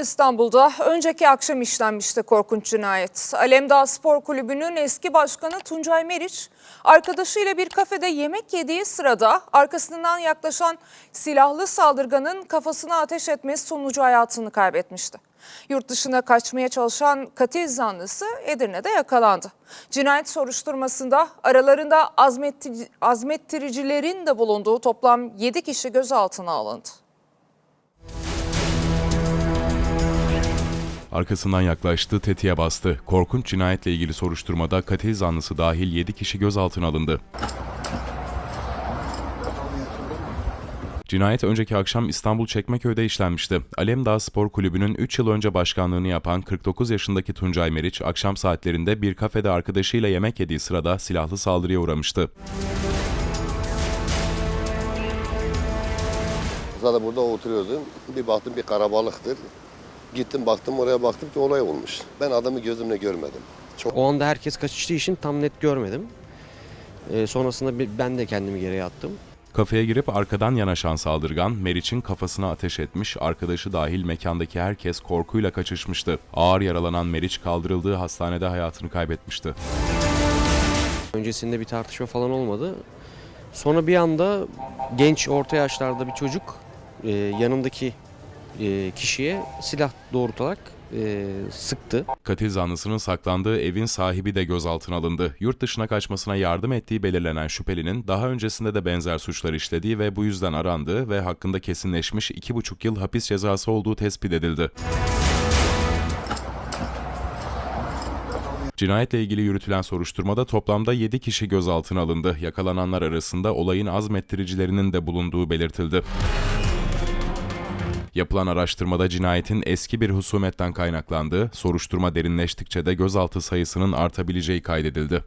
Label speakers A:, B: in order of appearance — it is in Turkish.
A: İstanbul'da önceki akşam işlenmişti korkunç cinayet. Alemdağ Spor Kulübü'nün eski başkanı Tuncay Meriç, arkadaşıyla bir kafede yemek yediği sırada arkasından yaklaşan silahlı saldırganın kafasına ateş etmesi sonucu hayatını kaybetmişti. Yurt dışına kaçmaya çalışan katil zanlısı Edirne'de yakalandı. Cinayet soruşturmasında aralarında azmetti- azmettiricilerin de bulunduğu toplam 7 kişi gözaltına alındı.
B: Arkasından yaklaştı, tetiğe bastı. Korkunç cinayetle ilgili soruşturmada katil zanlısı dahil 7 kişi gözaltına alındı. Cinayet önceki akşam İstanbul Çekmeköy'de işlenmişti. Alemdağ Spor Kulübü'nün 3 yıl önce başkanlığını yapan 49 yaşındaki Tuncay Meriç, akşam saatlerinde bir kafede arkadaşıyla yemek yediği sırada silahlı saldırıya uğramıştı.
C: Zaten burada oturuyordum. Bir baktım bir karabalıktır. Gittim baktım oraya baktım ki olay olmuş. Ben adamı gözümle görmedim. Çok
D: O anda herkes kaçıştığı için tam net görmedim. Ee, sonrasında ben de kendimi geriye attım.
B: Kafeye girip arkadan yanaşan saldırgan Meriç'in kafasına ateş etmiş, arkadaşı dahil mekandaki herkes korkuyla kaçışmıştı. Ağır yaralanan Meriç kaldırıldığı hastanede hayatını kaybetmişti.
D: Öncesinde bir tartışma falan olmadı. Sonra bir anda genç orta yaşlarda bir çocuk e, yanındaki e, kişiye silah doğrultarak e, sıktı.
B: Katil zanlısının saklandığı evin sahibi de gözaltına alındı. Yurt dışına kaçmasına yardım ettiği belirlenen şüphelinin daha öncesinde de benzer suçlar işlediği ve bu yüzden arandığı ve hakkında kesinleşmiş 2,5 yıl hapis cezası olduğu tespit edildi. Cinayetle ilgili yürütülen soruşturmada toplamda 7 kişi gözaltına alındı. Yakalananlar arasında olayın azmettiricilerinin de bulunduğu belirtildi. Yapılan araştırmada cinayetin eski bir husumetten kaynaklandığı, soruşturma derinleştikçe de gözaltı sayısının artabileceği kaydedildi.